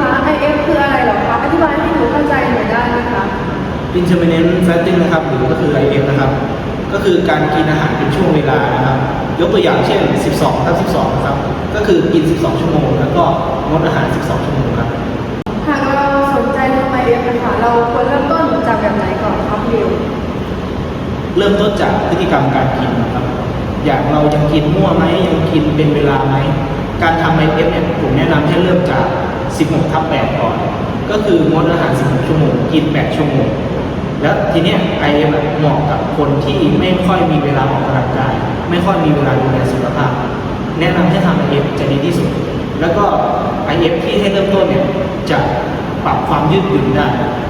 คะ IF คืออะไรหรอคะ อธิบายให้หนูเข้าใจหน่อยได้ไหมคะ intermittent fasting นะครับหรือก็คือ IF นะครับ ก็คือการกินอาหารเป็นช่วงเวลานะครับ ยกตัวอย่างเช่น 12ทับ12 นะครับ ก็คือกิน 12 ชั่วโมง แล้วก็งดอาหาร 12 ชั่วโมงครับ หากเราสนใจทำ IF นะคะ เราควรเริ่มต้นจากแบบไหนก่อนครับพี่บิวเริ่มต้นจากพฤติกรรมการกินนะครับ อย่างเรายังกินมั่วไหมยังกินเป็นเวลาไหม การทำไอเอฟไนี่ยผมแนะนำให้เริ่มจาก 16ทับ8ก่อน ก็คืองดอาหาร 16 ชั่วโมง กิน 8 ชั่วโมง แล้วทีเนี้ย IF อะเหมาะกับคนที่ไม่ค่อยมีเวลาออกกำลังกาย ไม่ค่อยมีเวลาดูแลสุขภาพ แนะนำให้ทำไอเฟสจะดีที่สุด แล้วก็ไอเฟสที่ให้เริ่มต้นเนี่ยจะปรับความยืดหยุ่นได้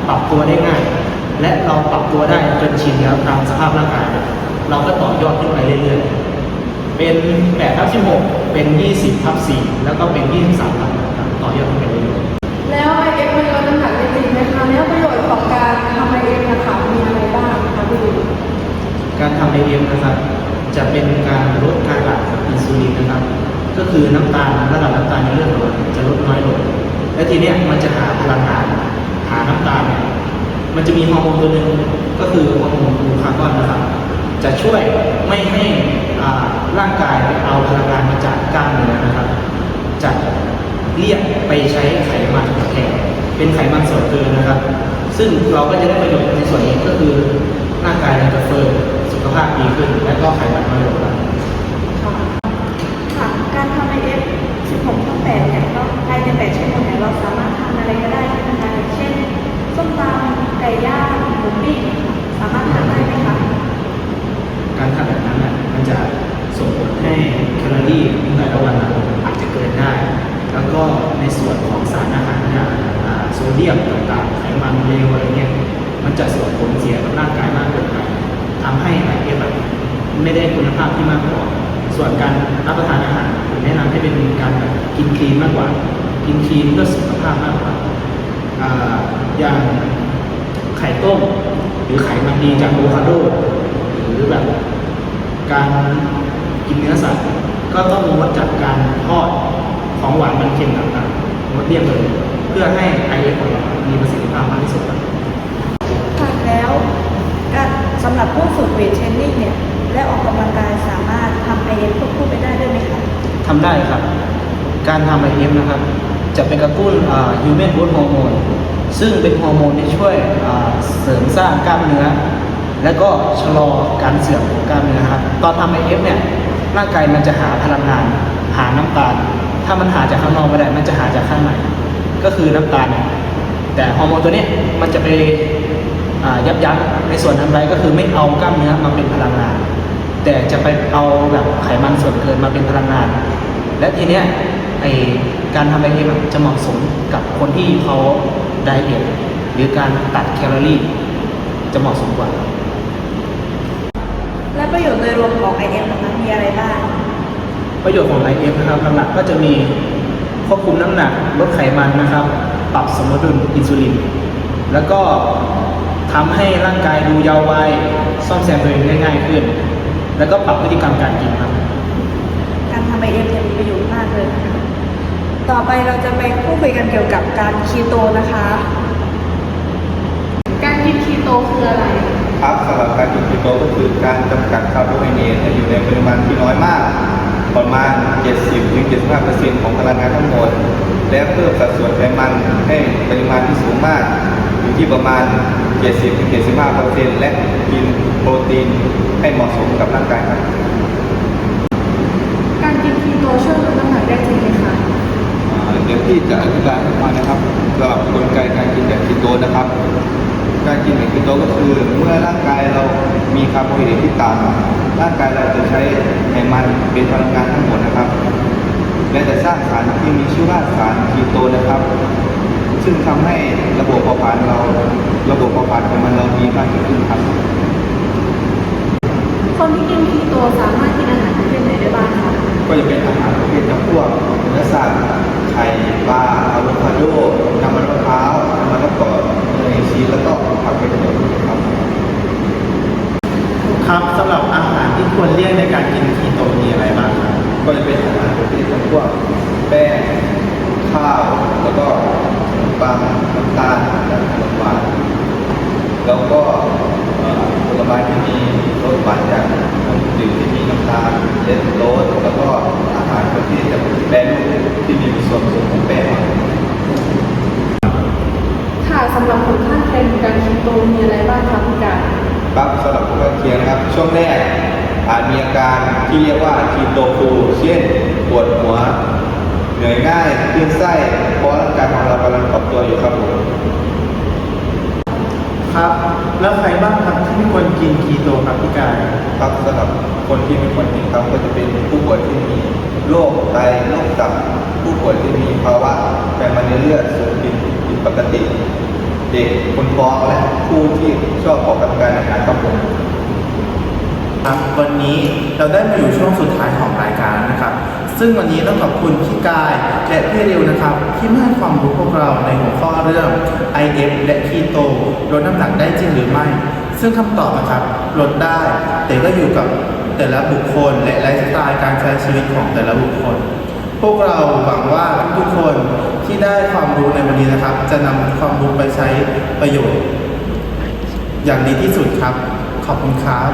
ปรับตัวได้ง่าย และเราปรับตัวได้จนชินแล้วตามสภาพร่างกายเราก็ต่อยอดขึ้นไปเรื่อยๆ เป็น8ทับ16 เป็น 20ทับ4แล้วก็เป็น 23ทับ ต่อยอดขึ้นไปเรื่อยๆแล้วไอเอฟมันลดน้ำหนักได้จริงไหมคะแล้วประโยชน์ของการทำไอเอฟนะคะมีอะไรบ้างคะพี่ดิวการทำ IF นะครับจะเป็นการลดการหลั่งอินซูลินนะครับ ก็คือน้ำตาลระดับน้ำตาลในเลือดของเราจะลดน้อยลง และทีเนี้ยมันจะหาพลังงานหาน้ำตาลเนี่ยมันจะมีฮอร์โมนตัวหนึ่งก็คือฮอร์โมนกลูคาร์บอนนะครับ จะช่วยไม่ให้อ่าร่างกายไปเอาพลังงานมาจากกล้ามเนื้อนะครับจะ เรียกไปใช้ไขมันแทนเป็นไขมันส่วนเกินนะครับ ซึ่งเราก็จะได้ประโยชน์ในส่วนนี้ก็คือร่างกายเราจะเฟิร์มสุขภาพดีขึ้น และก็ไขมันน้อยลงครับค่ะการทำไอเอฟ เดียมต่างๆ ไขมันเลวอะไรเงี้ย มันจะส่งผลเสียกับร่างกายมากเกินไปทำให้ไอเอฟไม่ได้คุณภาพที่มากพอส่วนการรับประทานอาหารผมแนะนำให้เป็นการแบบกินคลีนมากกว่า กินคลีนเพื่อสุขภาพมากกว่าอย่างไข่ต้ม หรือไขมันดีจากโวคาโด หรือแบบการกินเนื้อสัตว์ ก็ต้องงดจากการทอดของหวานมันเค็มต่างๆงดเลี่ยงเลย พื่อให้ไอเอฟของเรามีประสิทธิภาพมากที่สุดครับค่ะแล้วการสำหรับผู้ฝึกเวทเทรนนิ่งเนี่ยและออกกำลังกายสามารถทำไอเอฟควบคู่ไปได้ด้วยไหมคะทำได้ครับ การทำ IF นะครับ จะเป็นกระตุ้นอ่า human growth hormone ซึ่งเป็นฮอร์โมนที่ช่วยอ่าเสริมสร้างกล้ามเนื้อ และก็ชะลอการเสื่อมของกล้ามเนื้อครับตอนทำ IF เนี่ยร่างกายมันจะหาพลังงาน หาน้ำตาล ถ้ามันหาจากข้างนอกไม่ได้ มันจะหาจากข้างใน ก็คือน้ำตาล แต่ฮอร์โมนตัวเนี้ยมันจะไปอ่ายับยั้งในส่วนทำไรก็คือไม่เอากล้ามเนื้อมาเป็นพลังงาน แต่จะไปเอาแบบไขมันส่วนเกินมาเป็นพลังงาน และทีเนี้ยไอการทำไอเอฟจะเหมาะสมกับคนที่เขาไดเอทหรือการตัดแคลอรี่ จะเหมาะสมกว่า และประโยชน์โดยรวมของ IF นะคะมีอะไรบ้าง ประโยชน์ของ IF นะครับหลักๆก็จะมี ควบคุมน้ำหนักลดไขมันนะครับ ปรับสมดุลอินซูลิน แล้วก็ทำให้ร่างกายดูเยาว์วัยซ่อมแซมตัวเองได้ง่ายขึ้น แล้วก็ปรับพฤติกรรมการกินครับ การทำ IF เนี่ยมีประโยชน์มากเลยนะคะต่อไปเราจะไปพูดคุยกันเกี่ยวกับการคีโตนะคะ การกินคีโตคืออะไร ครับสำหรับการกินคีโตก็คือการจำกัดคาร์โบไฮเดรตให้อยู่ในปริมาณที่น้อยมาก ประมาณ 70-75%ของพลังงานทั้งหมด และเพิ่มสัดส่วนไขมันให้ปริมาณที่สูงมาก อยู่ที่ประมาณ 70-75%และกินโปรตีนให้เหมาะสมกับร่างกายครับการกินคีโตช่วยลดน้ำหนักได้จริงไหมคะเดี๋ยวพี่จะอธิบายให้ฟังนะครับสำหรับกลไกการกินแบบคีโตนะครับ การกินแบบคีโตก็คือ เมื่อร่างกายเรามีคาร์โบไฮเดรตที่ต่ำร่างกายเราจะใช้ไขมันเป็นพลังงานทั้งหมดนะครับ และจะสร้างสารที่มีชื่อว่าสารคีโตนะครับ ซึ่งทำให้ระบบเผาผลาญเรา ระบบเผาผลาญไขมันเราดีมากขึ้นครับคนที่กินคีโตสามารถกินอาหารประเภทไหนได้บ้างคะก็จะเป็นอาหารประเภทจำพวกเนื้อสัตว์ไข่ปลาอะโวคาโดน้ำมันมะพร้าวน้ำ มันมะกอกเนยชีสแล้วก็ผักเป็นต้นครับ ครับสำหรับอาหารที่ควรเลี่ยงในการกินคีโตมีอะไรบ้างครับก็จะเป็นอาหารประเภทจำพวกแป้งข้าวแล้วก็ขนมปังน้ำตาลและขนมหวานแล้วก็เอ่อผลไม้ที่มีรสหวานจากน้ำดื่มที่มีน้ำตาลเลสโตสแล้วก็อาหารประเภทจากแปรรูปที่มีส่วนผสมของแป้ง ค่ะ สำหรับผลข้างเคียงของการคีโตมีอะไรบ้างคะพี่การครับสำหรับผู้ข้างเคียงนะครับ ช่วงแรกอาจมีอาการที่เรียกว่าคีโตฟูเช่นปวดหัวเหนื่อยง่ายคลื่นไส้เพราะร่างกายของเรากำลังปรับตัวอยู่ครับผมครับ แล้วใครบ้างครับที่ไม่ควรกินคีโตครับพี่กายครับสำหรับคนที่ไม่ควรกินครับก็จะเป็นผู้ป่วยที่มีโรคไตโรคตับผู้ป่วยที่มีภาวะไขมันในเลือดสูงผิดผิดปกติ เด็กคนท้องและผู้ที่ชอบออกกำลังกายหนักๆครับผมครับวันนี้เราได้มาอยู่ช่วงสุดท้ายของรายการนะครับ ซึ่งวันนี้ต้องขอบคุณพี่กายและพี่เริวนะครับ ที่มาให้ความรู้พวกเราในหัวข้อเรื่อง IF และคีโตลดน้ำหนักได้จริงหรือไม่ ซึ่งคำตอบนะครับลดได้ แต่ก็อยู่กับแต่ละบุคคลและไลฟ์สไตล์การใช้ชีวิตของแต่ละบุคคล พวกเราหวังว่าทุกคนที่ได้ความรู้ในวันนี้นะครับ จะนำความรู้ไปใช้ประโยชน์ อย่างดีที่สุดครับ ขอบคุณครับ